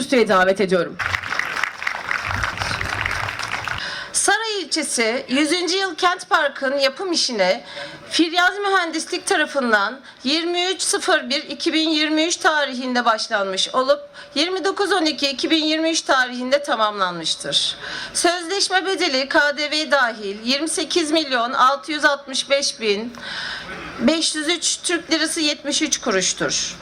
Kürsüye davet ediyorum. Saray ilçesi 100. yıl kent parkın yapım işine Firyaz Mühendislik tarafından 23.01.2023 tarihinde başlanmış olup 29.12.2023 tarihinde tamamlanmıştır. Sözleşme bedeli KDV dahil 28 milyon 665 bin 503 Türk lirası 73 kuruştur.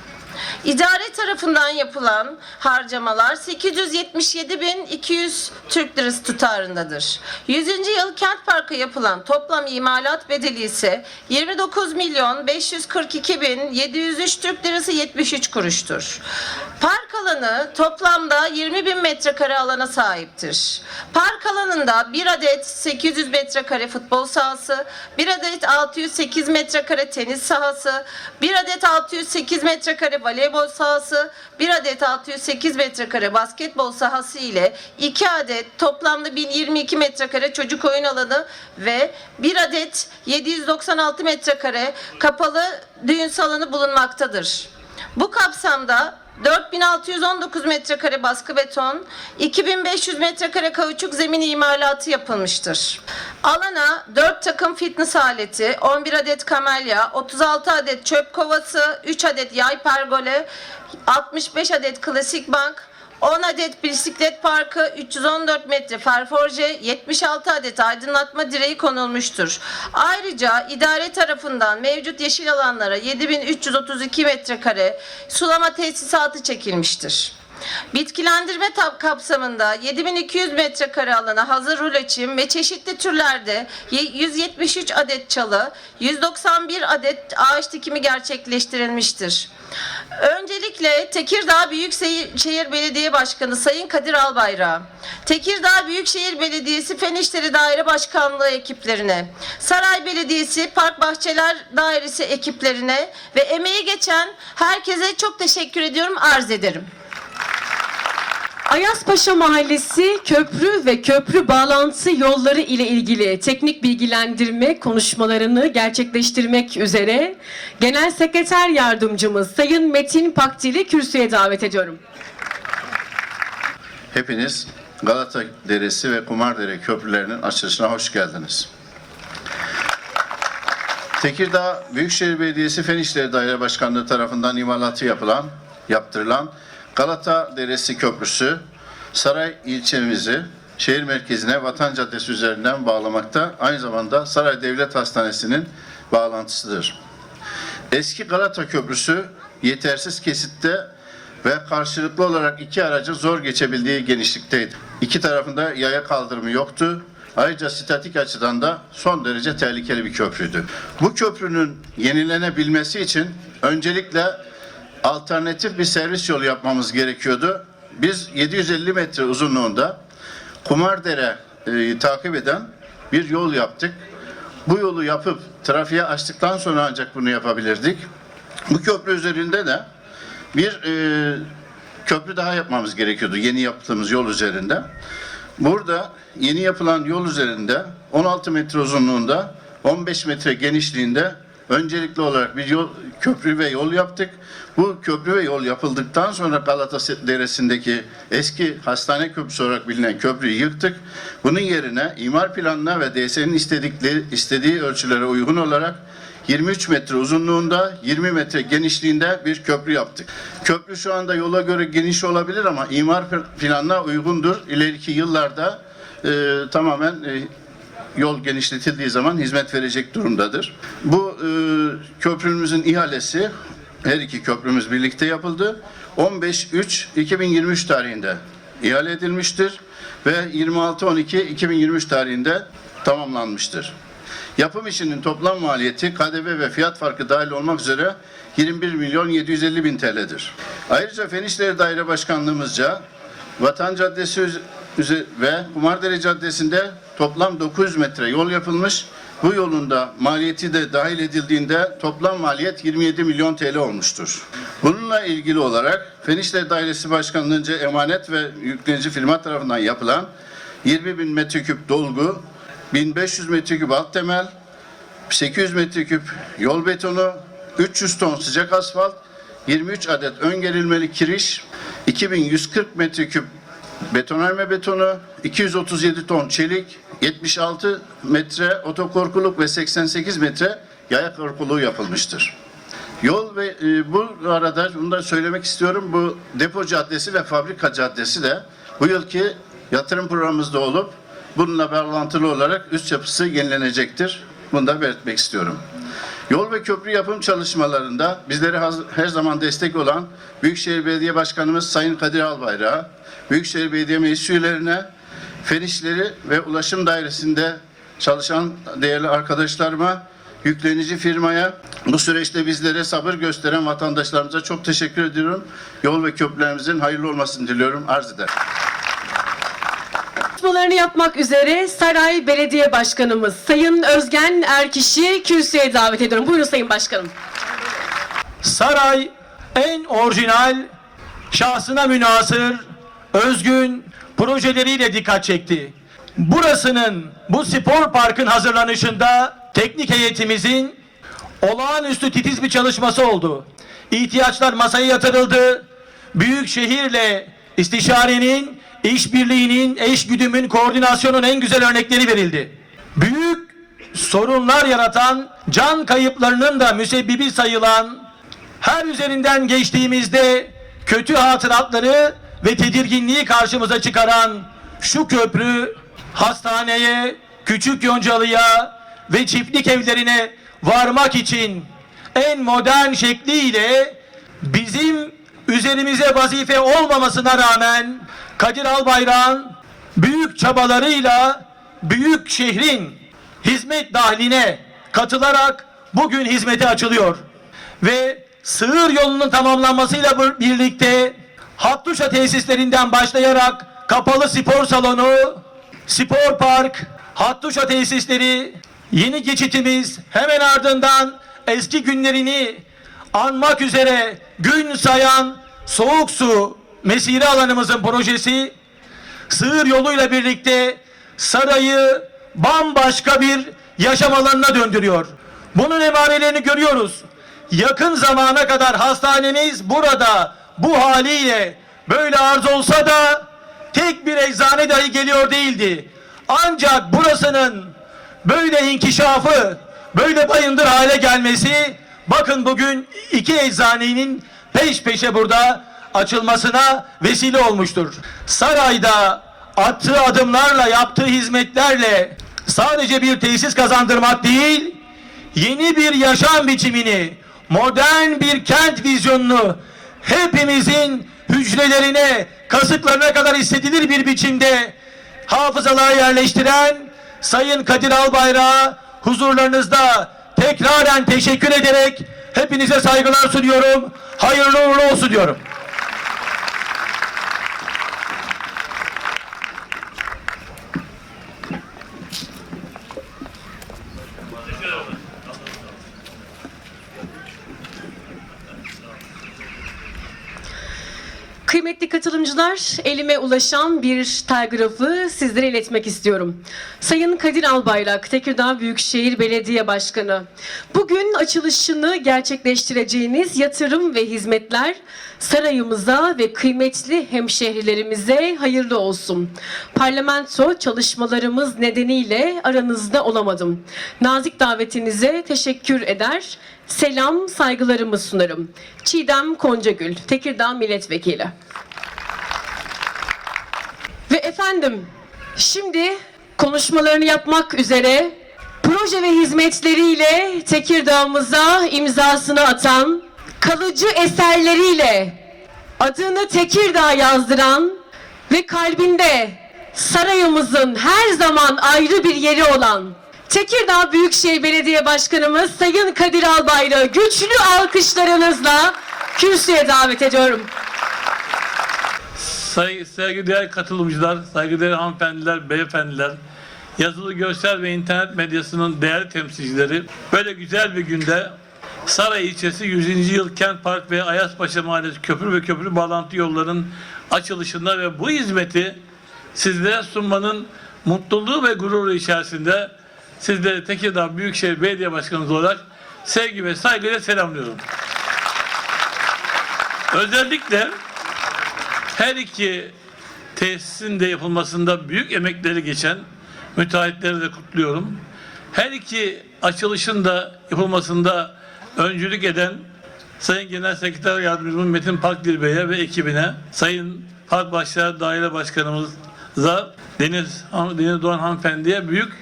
İdare tarafından yapılan harcamalar 877.200 Türk Lirası tutarındadır. 100. yıl kent parkı yapılan toplam imalat bedeli ise 29 milyon 542.703 Türk Lirası 73 kuruştur. Park alanı toplamda 20 bin metrekare alana sahiptir. Park alanında bir adet 800 metrekare futbol sahası, bir adet 608 metrekare tenis sahası, bir adet 608 metrekare voleybol sahası, bir adet 608 metrekare basketbol sahası ile iki adet toplamda 1022 metrekare çocuk oyun alanı ve bir adet 796 metrekare kapalı düğün salonu bulunmaktadır. Bu kapsamda 4619 metrekare baskı beton, 2500 metrekare kauçuk zemin imalatı yapılmıştır. Alana 4 takım fitness aleti, 11 adet kamelya, 36 adet çöp kovası, 3 adet yay pergole, 65 adet klasik bank, 10 adet bisiklet parkı, 314 metre ferforje, 76 adet aydınlatma direği konulmuştur. Ayrıca idare tarafından mevcut yeşil alanlara 7332 metrekare sulama tesisatı çekilmiştir. Bitkilendirme kapsamında 7200 metrekare alana hazır ruleçim ve çeşitli türlerde ye- 173 adet çalı, 191 adet ağaç dikimi gerçekleştirilmiştir. Öncelikle Tekirdağ Büyükşehir Belediye Başkanı Sayın Kadir Albayrak, Tekirdağ Büyükşehir Belediyesi Fen İşleri Daire Başkanlığı ekiplerine, Saray Belediyesi Park Bahçeler Dairesi ekiplerine ve emeği geçen herkese çok teşekkür ediyorum, arz ederim. Ayazpaşa Mahallesi köprü ve köprü bağlantı yolları ile ilgili teknik bilgilendirme konuşmalarını gerçekleştirmek üzere Genel Sekreter Yardımcımız Sayın Metin Pakdil'i kürsüye davet ediyorum. Hepiniz Galata Deresi ve Kumardere köprülerinin açılışına hoş geldiniz. Tekirdağ Büyükşehir Belediyesi Fen İşleri Daire Başkanlığı tarafından imalatı yapılan, yaptırılan Galata Deresi Köprüsü Saray ilçemizi şehir merkezine Vatan Caddesi üzerinden bağlamakta. Aynı zamanda Saray Devlet Hastanesi'nin bağlantısıdır. Eski Galata Köprüsü yetersiz kesitte ve karşılıklı olarak iki aracın zor geçebildiği genişlikteydi. İki tarafında yaya kaldırımı yoktu. Ayrıca statik açıdan da son derece tehlikeli bir köprüydü. Bu köprünün yenilenebilmesi için öncelikle alternatif bir servis yolu yapmamız gerekiyordu. Biz 750 metre uzunluğunda Kumardere e, takip eden bir yol yaptık. Bu yolu yapıp trafiğe açtıktan sonra ancak bunu yapabilirdik. Bu köprü üzerinde de bir e, köprü daha yapmamız gerekiyordu yeni yaptığımız yol üzerinde. Burada yeni yapılan yol üzerinde 16 metre uzunluğunda 15 metre genişliğinde öncelikli olarak bir yol, köprü ve yol yaptık. Bu köprü ve yol yapıldıktan sonra Galata Deresi'ndeki eski hastane köprüsü olarak bilinen köprüyü yıktık. Bunun yerine imar planına ve DSE'nin istedikleri istediği ölçülere uygun olarak 23 metre uzunluğunda, 20 metre genişliğinde bir köprü yaptık. Köprü şu anda yola göre geniş olabilir ama imar planına uygundur. İleriki yıllarda e, tamamen e, yol genişletildiği zaman hizmet verecek durumdadır. Bu e, köprümüzün ihalesi her iki köprümüz birlikte yapıldı. 15-3-2023 tarihinde ihale edilmiştir ve 26-12-2023 tarihinde tamamlanmıştır. Yapım işinin toplam maliyeti KDV ve fiyat farkı dahil olmak üzere 21 milyon 750 bin TL'dir. Ayrıca Fen İşleri Daire Başkanlığımızca Vatan Caddesi ve Kumardere Caddesi'nde toplam 900 metre yol yapılmış. Bu yolun da maliyeti de dahil edildiğinde toplam maliyet 27 milyon TL olmuştur. Bununla ilgili olarak Fen İşleri Dairesi Başkanlığı'nca emanet ve yüklenici firma tarafından yapılan 20 bin metreküp dolgu, 1500 metreküp alt temel, 800 metreküp yol betonu, 300 ton sıcak asfalt, 23 adet ön gerilmeli kiriş, 2140 metreküp betonarme betonu, 237 ton çelik, 76 metre otokorkuluk ve 88 metre yaya korkuluğu yapılmıştır. Yol ve e, bu arada bunu da söylemek istiyorum. Bu depo caddesi ve fabrika caddesi de bu yılki yatırım programımızda olup bununla bağlantılı olarak üst yapısı yenilenecektir. Bunu da belirtmek istiyorum. Yol ve köprü yapım çalışmalarında bizlere her zaman destek olan Büyükşehir Belediye Başkanımız Sayın Kadir Albayrak'a, Büyükşehir Belediye Meclis üyelerine, Fen İşleri ve Ulaşım Dairesi'nde çalışan değerli arkadaşlarıma, yüklenici firmaya, bu süreçte bizlere sabır gösteren vatandaşlarımıza çok teşekkür ediyorum. Yol ve köprülerimizin hayırlı olmasını diliyorum. Arz ederim. Konuşmalarını yapmak üzere Saray Belediye Başkanımız Sayın Özgen Erkiş'i kürsüye davet ediyorum. Buyurun Sayın Başkanım. Saray en orijinal, şahsına münasır, özgün projeleriyle dikkat çekti. Burasının, bu spor parkın hazırlanışında teknik heyetimizin olağanüstü titiz bir çalışması oldu. İhtiyaçlar masaya yatırıldı. Büyük şehirle istişarenin, işbirliğinin, eşgüdümün, koordinasyonun en güzel örnekleri verildi. Büyük sorunlar yaratan, can kayıplarının da müsebbibi sayılan her üzerinden geçtiğimizde kötü hatıratları ve tedirginliği karşımıza çıkaran şu köprü hastaneye, küçük yoncalıya ve çiftlik evlerine varmak için en modern şekliyle bizim üzerimize vazife olmamasına rağmen Kadir Albayrak'ın büyük çabalarıyla büyük şehrin hizmet dahline katılarak bugün hizmete açılıyor. Ve sığır yolunun tamamlanmasıyla bir- birlikte Hattuşa tesislerinden başlayarak kapalı spor salonu, spor park, Hattuşa tesisleri, yeni geçitimiz hemen ardından eski günlerini anmak üzere gün sayan soğuk su mesire alanımızın projesi sığır yoluyla birlikte sarayı bambaşka bir yaşam alanına döndürüyor. Bunun emarelerini görüyoruz. Yakın zamana kadar hastanemiz burada bu haliyle böyle arz olsa da tek bir eczane dahi geliyor değildi. Ancak burasının böyle inkişafı, böyle bayındır hale gelmesi bakın bugün iki eczanenin peş peşe burada açılmasına vesile olmuştur. Sarayda attığı adımlarla, yaptığı hizmetlerle sadece bir tesis kazandırmak değil, yeni bir yaşam biçimini, modern bir kent vizyonunu hepimizin hücrelerine, kasıklarına kadar hissedilir bir biçimde hafızalara yerleştiren Sayın Kadir Albayrak'a huzurlarınızda tekraren teşekkür ederek hepinize saygılar sunuyorum. Hayırlı uğurlu olsun diyorum. Kıymetli katılımcılar, elime ulaşan bir telgrafı sizlere iletmek istiyorum. Sayın Kadir Albayrak, Tekirdağ Büyükşehir Belediye Başkanı. Bugün açılışını gerçekleştireceğiniz yatırım ve hizmetler sarayımıza ve kıymetli hemşehrilerimize hayırlı olsun. Parlamento çalışmalarımız nedeniyle aranızda olamadım. Nazik davetinize teşekkür eder. Selam, saygılarımı sunarım. Çiğdem Koncagül, Tekirdağ Milletvekili. Ve efendim, şimdi konuşmalarını yapmak üzere proje ve hizmetleriyle Tekirdağ'ımıza imzasını atan, kalıcı eserleriyle adını Tekirdağ yazdıran ve kalbinde sarayımızın her zaman ayrı bir yeri olan Tekirdağ Büyükşehir Belediye Başkanımız Sayın Kadir Albayrak'ı güçlü alkışlarınızla kürsüye davet ediyorum. Say, saygıdeğer katılımcılar, saygıdeğer hanımefendiler, beyefendiler, yazılı görsel ve internet medyasının değerli temsilcileri, böyle güzel bir günde Saray ilçesi 100. yıl Kent Park ve Ayaspaşa Mahallesi köprü ve köprü bağlantı yollarının açılışında ve bu hizmeti sizlere sunmanın mutluluğu ve gururu içerisinde sizleri Tekirdağ Büyükşehir Belediye Başkanımız olarak sevgi ve saygıyla selamlıyorum. Özellikle Her iki tesisin de yapılmasında büyük emekleri geçen müteahhitleri de kutluyorum. Her iki açılışın da yapılmasında öncülük eden Sayın Genel Sekreter Yardımcımız Metin Pakdil Bey'e ve ekibine, Sayın Park Başlar Daire Başkanımıza, Deniz, Deniz Doğan Hanımefendi'ye büyük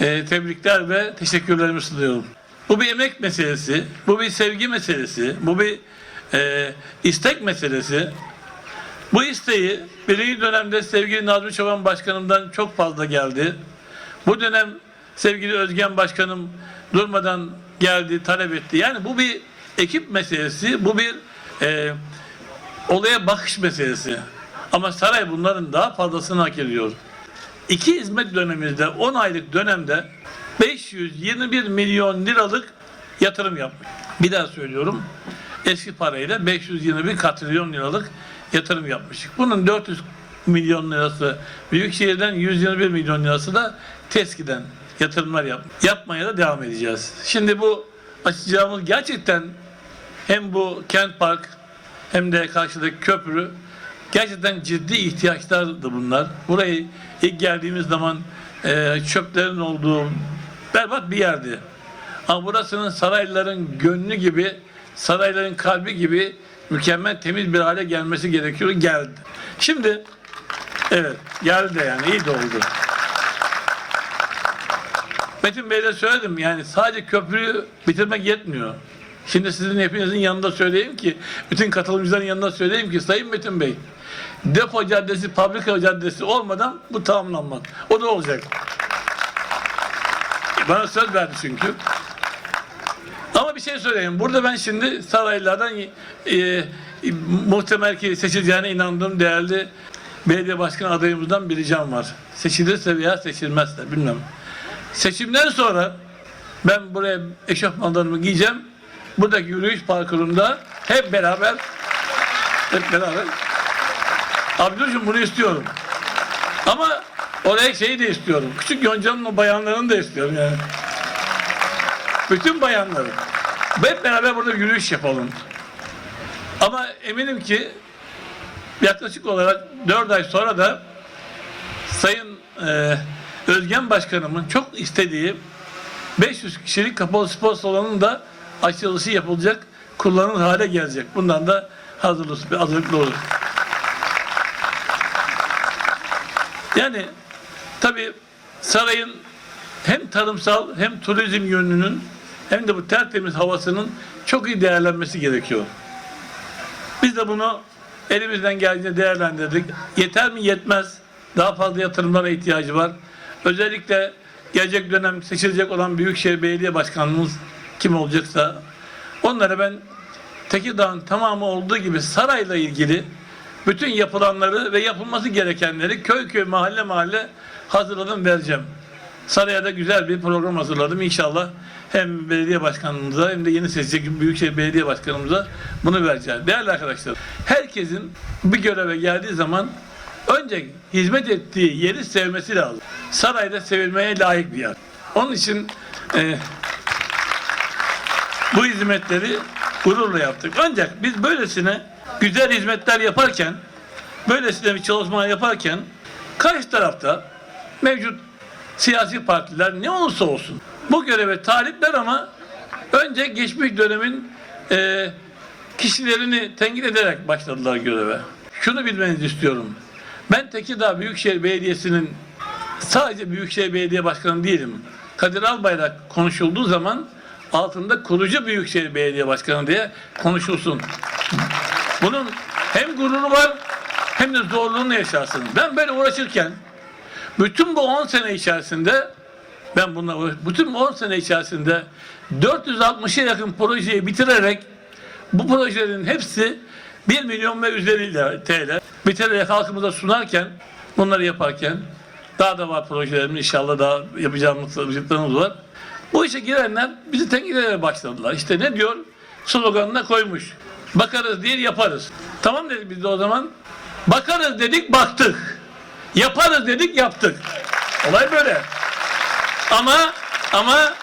e, tebrikler ve teşekkürlerimi sunuyorum. Bu bir emek meselesi, bu bir sevgi meselesi, bu bir e, istek meselesi. Bu isteği birinci dönemde sevgili Nazmi Çoban Başkanım'dan çok fazla geldi. Bu dönem sevgili Özgen Başkanım durmadan geldi, talep etti. Yani bu bir ekip meselesi, bu bir e, olaya bakış meselesi. Ama saray bunların daha fazlasını hak ediyor. İki hizmet dönemimizde 10 aylık dönemde 521 milyon liralık yatırım yapmış. Bir daha söylüyorum. Eski parayla 521 katrilyon liralık yatırım yapmıştık. Bunun 400 milyon lirası Büyükşehir'den 121 milyon lirası da TESKİ'den yatırımlar yap yapmaya da devam edeceğiz. Şimdi bu açacağımız gerçekten hem bu kent park hem de karşıdaki köprü gerçekten ciddi ihtiyaçlardı bunlar. Burayı ilk geldiğimiz zaman e, çöplerin olduğu berbat bir yerdi. Ama burasının sarayların gönlü gibi, sarayların kalbi gibi mükemmel temiz bir hale gelmesi gerekiyor. Geldi. Şimdi evet geldi yani iyi de oldu. Metin Bey'le söyledim yani sadece köprüyü bitirmek yetmiyor. Şimdi sizin hepinizin yanında söyleyeyim ki, bütün katılımcıların yanında söyleyeyim ki Sayın Metin Bey, depo caddesi, fabrika caddesi olmadan bu tamamlanmaz. O da olacak. Bana söz verdi çünkü. Ama bir şey söyleyeyim. Burada ben şimdi saraylardan e, e, muhtemel ki seçileceğine inandığım değerli belediye başkan adayımızdan bir ricam var. Seçilirse veya seçilmezse bilmem. Seçimden sonra ben buraya eşofmanlarımı giyeceğim. Buradaki yürüyüş parkurunda hep beraber hep beraber Abdülcüm bunu istiyorum. Ama oraya şeyi de istiyorum. Küçük Yonca'nın o bayanlarını da istiyorum yani. Bütün bayanları. Hep beraber burada yürüyüş yapalım. Ama eminim ki yaklaşık olarak 4 ay sonra da Sayın e, Özgen Başkanımın çok istediği 500 kişilik kapalı spor salonunun da açılışı yapılacak, kullanılır hale gelecek. Bundan da hazırlıklı, hazırlıklı olur. Yani tabi sarayın hem tarımsal hem turizm yönünün hem de bu tertemiz havasının çok iyi değerlenmesi gerekiyor. Biz de bunu elimizden geldiğince değerlendirdik. Yeter mi? Yetmez. Daha fazla yatırımlara ihtiyacı var. Özellikle gelecek dönem seçilecek olan Büyükşehir Belediye Başkanımız kim olacaksa onlara ben Tekirdağ'ın tamamı olduğu gibi sarayla ilgili bütün yapılanları ve yapılması gerekenleri köy köy mahalle mahalle hazırladım vereceğim. Saraya da güzel bir program hazırladım. İnşallah hem belediye başkanımıza hem de yeni seçecek Büyükşehir Belediye Başkanımıza bunu vereceğiz. Değerli arkadaşlar, herkesin bir göreve geldiği zaman önce hizmet ettiği yeri sevmesi lazım. Sarayda sevilmeye layık bir yer. Onun için e, bu hizmetleri gururla yaptık. Ancak biz böylesine güzel hizmetler yaparken, böylesine bir çalışma yaparken karşı tarafta mevcut siyasi partiler ne olursa olsun bu göreve talipler ama önce geçmiş dönemin e, kişilerini tenkit ederek başladılar göreve. Şunu bilmenizi istiyorum. Ben Tekirdağ Büyükşehir Belediyesi'nin sadece Büyükşehir Belediye Başkanı değilim. Kadir Albayrak konuşulduğu zaman altında kurucu Büyükşehir Belediye Başkanı diye konuşulsun. Bunun hem gururu var hem de zorluğunu yaşarsın. Ben böyle uğraşırken bütün bu 10 sene içerisinde ben bununla bütün bu 10 sene içerisinde 460'a yakın projeyi bitirerek bu projelerin hepsi 1 milyon ve üzeriyle TL bitirerek halkımıza sunarken bunları yaparken daha da var projelerim inşallah daha yapacağımız yapacaklarımız var. Bu işe girenler bizi tenkit ederek başladılar. İşte ne diyor? Sloganına koymuş. Bakarız değil yaparız. Tamam dedik biz de o zaman. Bakarız dedik baktık. Yaparız dedik yaptık. Olay böyle. Ama ama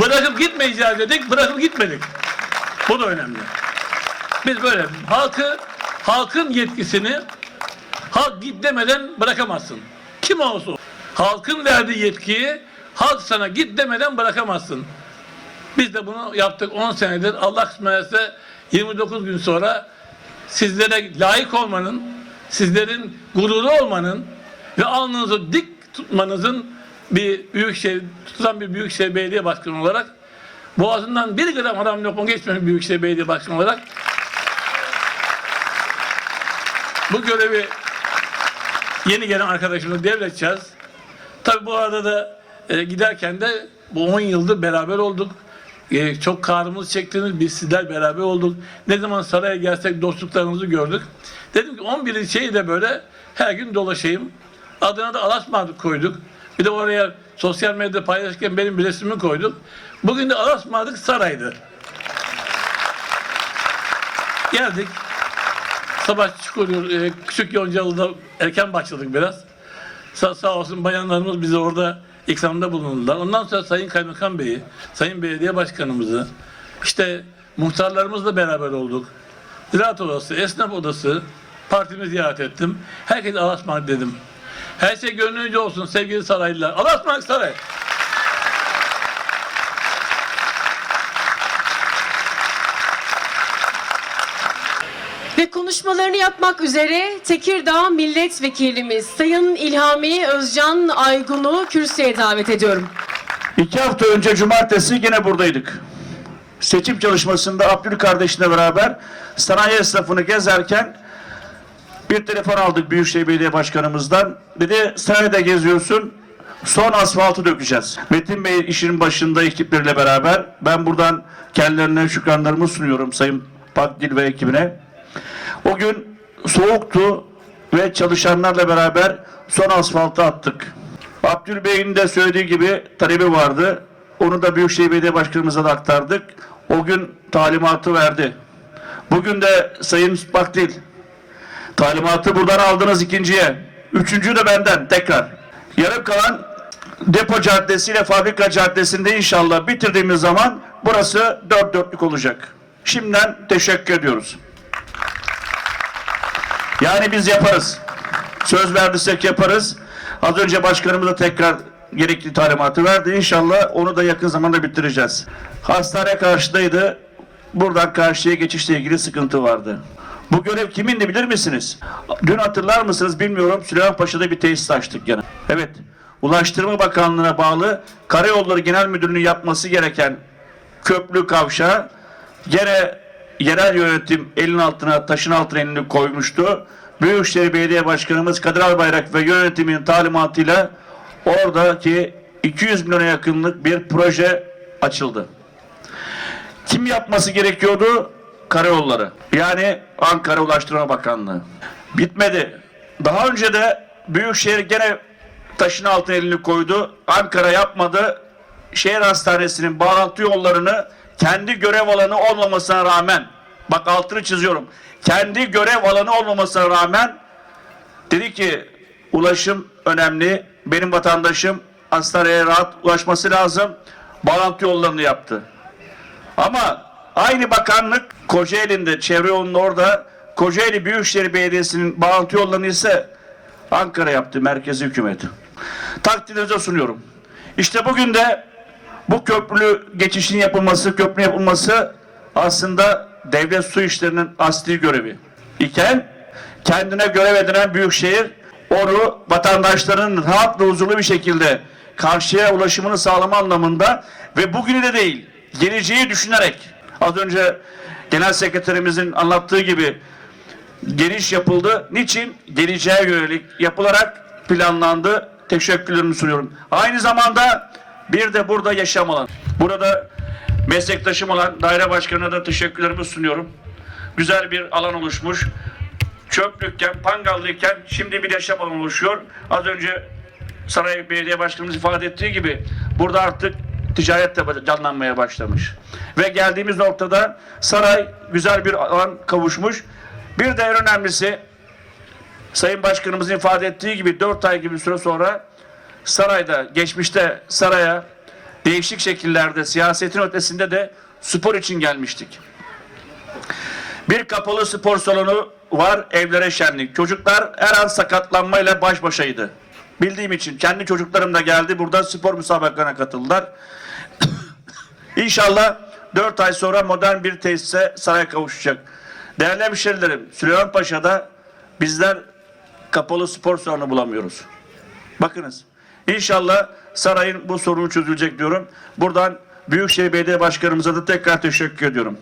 bırakıp gitmeyeceğiz dedik bırakıp gitmedik. Bu da önemli. Biz böyle halkı halkın yetkisini Halk git demeden bırakamazsın. Kim olsa o. Halkın verdiği yetkiyi halk sana git demeden bırakamazsın. Biz de bunu yaptık 10 senedir. Allah kısmetse 29 gün sonra sizlere layık olmanın, sizlerin gururu olmanın ve alnınızı dik tutmanızın bir büyükşehir, tutulan bir büyükşehir belediye başkanı olarak boğazından bir gram haram lokma geçmemiş büyükşehir belediye başkanı olarak bu görevi yeni gelen arkadaşımıza devredeceğiz. Tabii bu arada da e, giderken de bu 10 yıldır beraber olduk. E, çok kahrımızı çektiniz. Biz sizler beraber olduk. Ne zaman saraya gelsek dostluklarımızı gördük. Dedim ki 11 ilçeyi de böyle her gün dolaşayım. Adına da Alasmadık koyduk. Bir de oraya sosyal medyada paylaşırken benim bir resmimi koyduk. Bugün de Alasmadık saraydı. Geldik. Sabah çıkıyor, e, küçük Yoncalı'da erken başladık biraz. Sa sağ olsun bayanlarımız bize orada ikramda bulundular. Ondan sonra Sayın Kaymakam Bey'i, Sayın Belediye Başkanımızı, işte muhtarlarımızla beraber olduk. Ziraat Odası, Esnaf Odası, partimi ziyaret ettim. Herkese Allah'a dedim. Her şey gönlünüzce olsun sevgili saraylılar. Allah'a ısmarladık saray. Ve konuşmalarını yapmak üzere Tekirdağ Milletvekilimiz Sayın İlhami Özcan Aygun'u kürsüye davet ediyorum. İki hafta önce cumartesi yine buradaydık. Seçim çalışmasında Abdül kardeşle beraber sanayi esnafını gezerken bir telefon aldık Büyükşehir Belediye Başkanımızdan. Dedi sarayda geziyorsun son asfaltı dökeceğiz. Metin Bey işin başında ekipleriyle beraber ben buradan kendilerine şükranlarımı sunuyorum Sayın Pakdil ve ekibine. O gün soğuktu ve çalışanlarla beraber son asfaltı attık. Abdül Bey'in de söylediği gibi talebi vardı. Onu da Büyükşehir Belediye Başkanımıza da aktardık. O gün talimatı verdi. Bugün de Sayın Baktil talimatı buradan aldınız ikinciye. Üçüncü de benden tekrar. Yarım kalan depo caddesi ile fabrika caddesinde inşallah bitirdiğimiz zaman burası dört dörtlük olacak. Şimdiden teşekkür ediyoruz. Yani biz yaparız. Söz verdiysek yaparız. Az önce başkanımız da tekrar gerekli talimatı verdi. İnşallah onu da yakın zamanda bitireceğiz. Hastane karşıdaydı. Buradan karşıya geçişle ilgili sıkıntı vardı. Bu görev kimindi bilir misiniz? Dün hatırlar mısınız bilmiyorum. Süleymanpaşa'da bir tesis açtık gene. Evet. Ulaştırma Bakanlığı'na bağlı Karayolları Genel Müdürlüğü'nün yapması gereken köprü kavşağı gene yerel yönetim elin altına taşın altına elini koymuştu. Büyükşehir Belediye Başkanımız Kadir Albayrak ve yönetimin talimatıyla oradaki 200 milyona yakınlık bir proje açıldı. Kim yapması gerekiyordu? Karayolları. Yani Ankara Ulaştırma Bakanlığı. Bitmedi. Daha önce de Büyükşehir gene taşın altına elini koydu. Ankara yapmadı. Şehir hastanesinin bağlantı yollarını kendi görev alanı olmamasına rağmen bak altını çiziyorum. Kendi görev alanı olmamasına rağmen dedi ki ulaşım önemli. Benim vatandaşım hastaneye rahat ulaşması lazım. Bağlantı yollarını yaptı. Ama aynı bakanlık Kocaeli'nde çevre yolunun orada Kocaeli Büyükşehir Belediyesi'nin bağlantı yollarını ise Ankara yaptı merkezi hükümeti. Takdirinize sunuyorum. İşte bugün de bu köprülü geçişin yapılması, köprü yapılması aslında devlet su işlerinin asli görevi. İken kendine görev edinen büyükşehir onu vatandaşların rahat ve huzurlu bir şekilde karşıya ulaşımını sağlama anlamında ve bugünü de değil, geleceği düşünerek az önce genel sekreterimizin anlattığı gibi geniş yapıldı. Niçin? Geleceğe yönelik yapılarak planlandı. Teşekkürlerimi sunuyorum. Aynı zamanda bir de burada yaşam alan. Burada meslektaşım olan daire başkanına da teşekkürlerimi sunuyorum. Güzel bir alan oluşmuş. Çöplükken, Pangallıyken şimdi bir yaşam alanı oluşuyor. Az önce Saray Belediye Başkanımız ifade ettiği gibi burada artık ticaret de canlanmaya başlamış. Ve geldiğimiz noktada saray güzel bir alan kavuşmuş. Bir de en önemlisi Sayın Başkanımızın ifade ettiği gibi 4 ay gibi süre sonra sarayda, geçmişte saraya değişik şekillerde siyasetin ötesinde de spor için gelmiştik. Bir kapalı spor salonu var, evlere şenlik. Çocuklar her an sakatlanmayla baş başaydı. Bildiğim için kendi çocuklarım da geldi. Burada spor müsabakalarına katıldılar. İnşallah 4 ay sonra modern bir tesise saray kavuşacak. Değerli hemşerilerim, Süleyman Paşa'da bizler kapalı spor salonu bulamıyoruz. Bakınız. İnşallah sarayın bu sorunu çözülecek diyorum. Buradan Büyükşehir Belediye Başkanımıza da tekrar teşekkür ediyorum.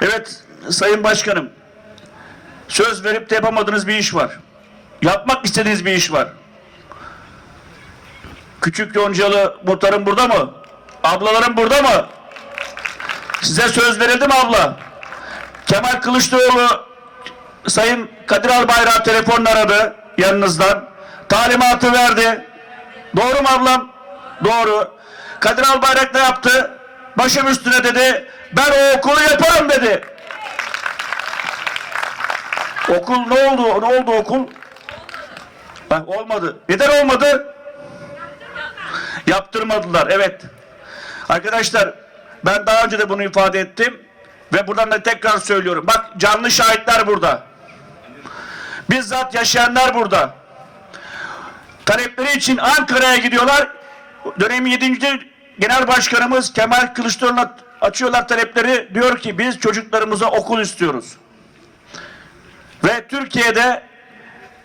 Evet Sayın Başkanım. Söz verip de yapamadığınız bir iş var. Yapmak istediğiniz bir iş var. Küçük Yoncalı muhtarım burada mı? Ablalarım burada mı? Size söz verildi mi abla? Kemal Kılıçdaroğlu Sayın Kadir Albayrak telefonla aradı yanınızdan. Talimatı verdi. Doğru mu ablam? Doğru. Kadir Albayrak ne yaptı? Başım üstüne dedi. Ben o okulu yaparım dedi. Okul ne oldu? Ne oldu okul? Bak olmadı. Neden olmadı? Yaptırmadılar. Evet. Arkadaşlar ben daha önce de bunu ifade ettim ve buradan da tekrar söylüyorum. Bak canlı şahitler burada. Bizzat yaşayanlar burada. Talepleri için Ankara'ya gidiyorlar. Dönemin 7. Genel Başkanımız Kemal Kılıçdaroğlu'na açıyorlar talepleri. Diyor ki biz çocuklarımıza okul istiyoruz. Ve Türkiye'de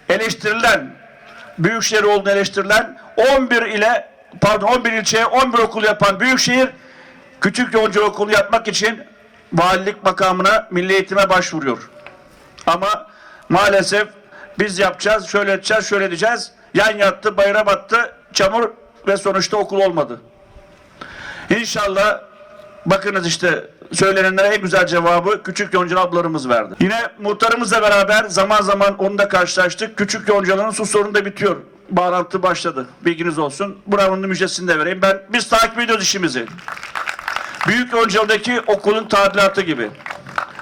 eleştirilen, Büyükşehir olduğunu eleştirilen 11 ile pardon 11 ilçeye 11 okul yapan Büyükşehir küçük yonca okulu yapmak için valilik makamına milli eğitime başvuruyor. Ama maalesef biz yapacağız, şöyle edeceğiz, şöyle edeceğiz. Yan yattı, bayram attı, çamur ve sonuçta okul olmadı. İnşallah bakınız işte söylenenlere en güzel cevabı Küçük Yoncalı ablarımız verdi. Yine muhtarımızla beraber zaman zaman onu da karşılaştık. Küçük Yoncalı'nın su sorunu da bitiyor. Bağlantı başladı. Bilginiz olsun. Buranın müjdesini de vereyim. Ben, biz takip ediyoruz işimizi. Büyük Yoncalı'daki okulun tadilatı gibi.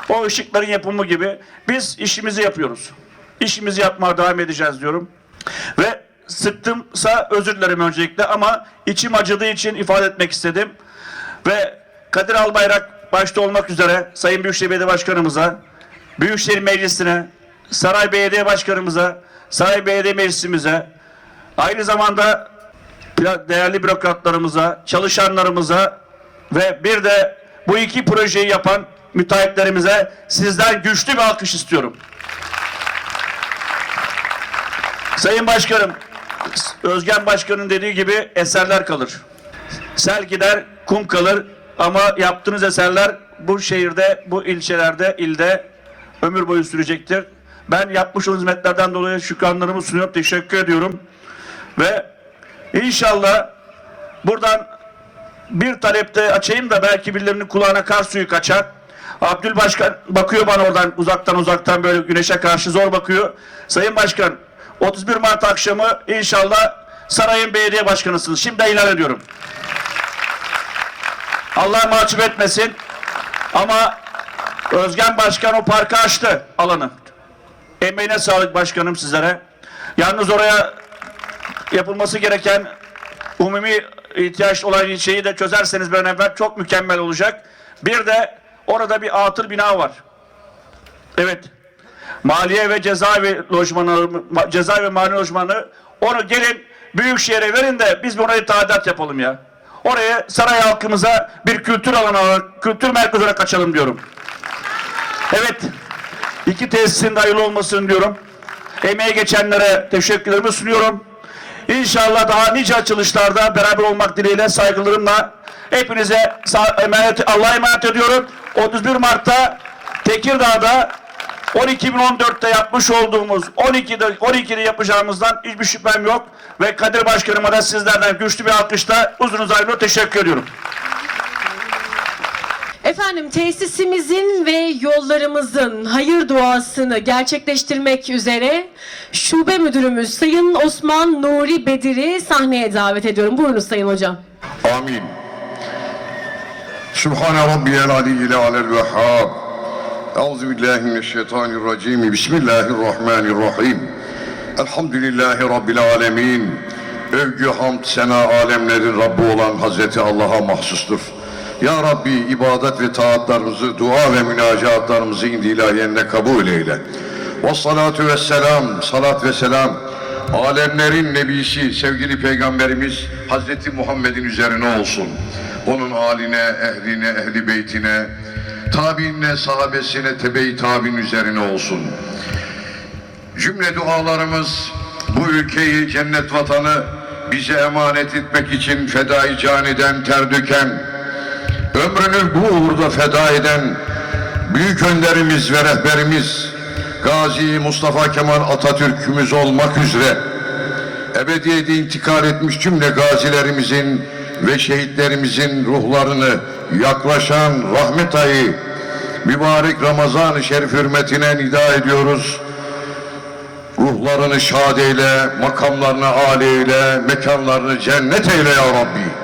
O ışıkların yapımı gibi. Biz işimizi yapıyoruz. İşimizi yapmaya devam edeceğiz diyorum. Ve sıktımsa özür dilerim öncelikle ama içim acıdığı için ifade etmek istedim. Ve Kadir Albayrak başta olmak üzere Sayın Büyükşehir Belediye Başkanımıza, Büyükşehir Meclisi'ne, Saray Belediye Başkanımıza, Saray Belediye Meclisimize, aynı zamanda değerli bürokratlarımıza, çalışanlarımıza ve bir de bu iki projeyi yapan müteahhitlerimize sizden güçlü bir alkış istiyorum. Sayın Başkanım, Özgen Başkan'ın dediği gibi eserler kalır. Sel gider, kum kalır ama yaptığınız eserler bu şehirde, bu ilçelerde, ilde ömür boyu sürecektir. Ben yapmış olduğunuz hizmetlerden dolayı şükranlarımı sunuyorum, teşekkür ediyorum. Ve inşallah buradan bir talepte açayım da belki birilerinin kulağına kar suyu kaçar. Abdül Başkan bakıyor bana oradan uzaktan uzaktan böyle güneşe karşı zor bakıyor. Sayın Başkan 31 Mart akşamı inşallah sarayın belediye başkanısınız. Şimdi ilan ediyorum. Allah mahcup etmesin. Ama Özgen Başkan o parkı açtı alanı. Emeğine sağlık başkanım sizlere. Yalnız oraya yapılması gereken umumi ihtiyaç olan şeyi de çözerseniz an evvel çok mükemmel olacak. Bir de orada bir atıl bina var. Evet. Maliye ve cezaevi lojmanı, cezaevi mali lojmanı onu gelin Büyükşehir'e verin de biz orayı tadilat yapalım ya. Oraya saray halkımıza bir kültür alanı olarak, kültür merkezi olarak açalım diyorum. Evet. İki tesisin de hayırlı olmasını diyorum. Emeğe geçenlere teşekkürlerimi sunuyorum. İnşallah daha nice açılışlarda beraber olmak dileğiyle saygılarımla Hepinize emanet, Allah'a emanet ediyorum. 31 Mart'ta Tekirdağ'da 12.014'te yapmış olduğumuz 12'de 12'de yapacağımızdan hiçbir şüphem yok ve Kadir Başkanıma da sizlerden güçlü bir alkışla uzun uzaylı teşekkür ediyorum. Efendim tesisimizin ve yollarımızın hayır duasını gerçekleştirmek üzere şube müdürümüz Sayın Osman Nuri Bedir'i sahneye davet ediyorum. Buyurun Sayın Hocam. Amin. سبحان ربي العلي الأعلى الوهاب أعوذ بالله من الشيطان الرجيم بسم الله الرحمن الرحيم الحمد لله رب العالمين Övgü, hamd, sena alemlerin Rabbi olan Hazreti Allah'a mahsustur. Ya Rabbi ibadet ve taatlarımızı, dua ve münacatlarımızı indi ilahiyenle kabul eyle. Ve salatu ve selam, salat ve selam alemlerin nebisi sevgili peygamberimiz Hazreti Muhammed'in üzerine olsun. Onun haline, ehline, ehli beytine, tabiinle, sahabesine, tebe-i tabin üzerine olsun. Cümle dualarımız bu ülkeyi, cennet vatanı bize emanet etmek için fedai caniden ter döken, ömrünü bu uğurda feda eden büyük önderimiz ve rehberimiz Gazi Mustafa Kemal Atatürk'ümüz olmak üzere ebediyete intikal etmiş cümle gazilerimizin ve şehitlerimizin ruhlarını yaklaşan rahmet ayı mübarek Ramazan-ı Şerif hürmetine nida ediyoruz. Ruhlarını şad eyle, makamlarını âli eyle, mekanlarını cennet eyle ya Rabbi.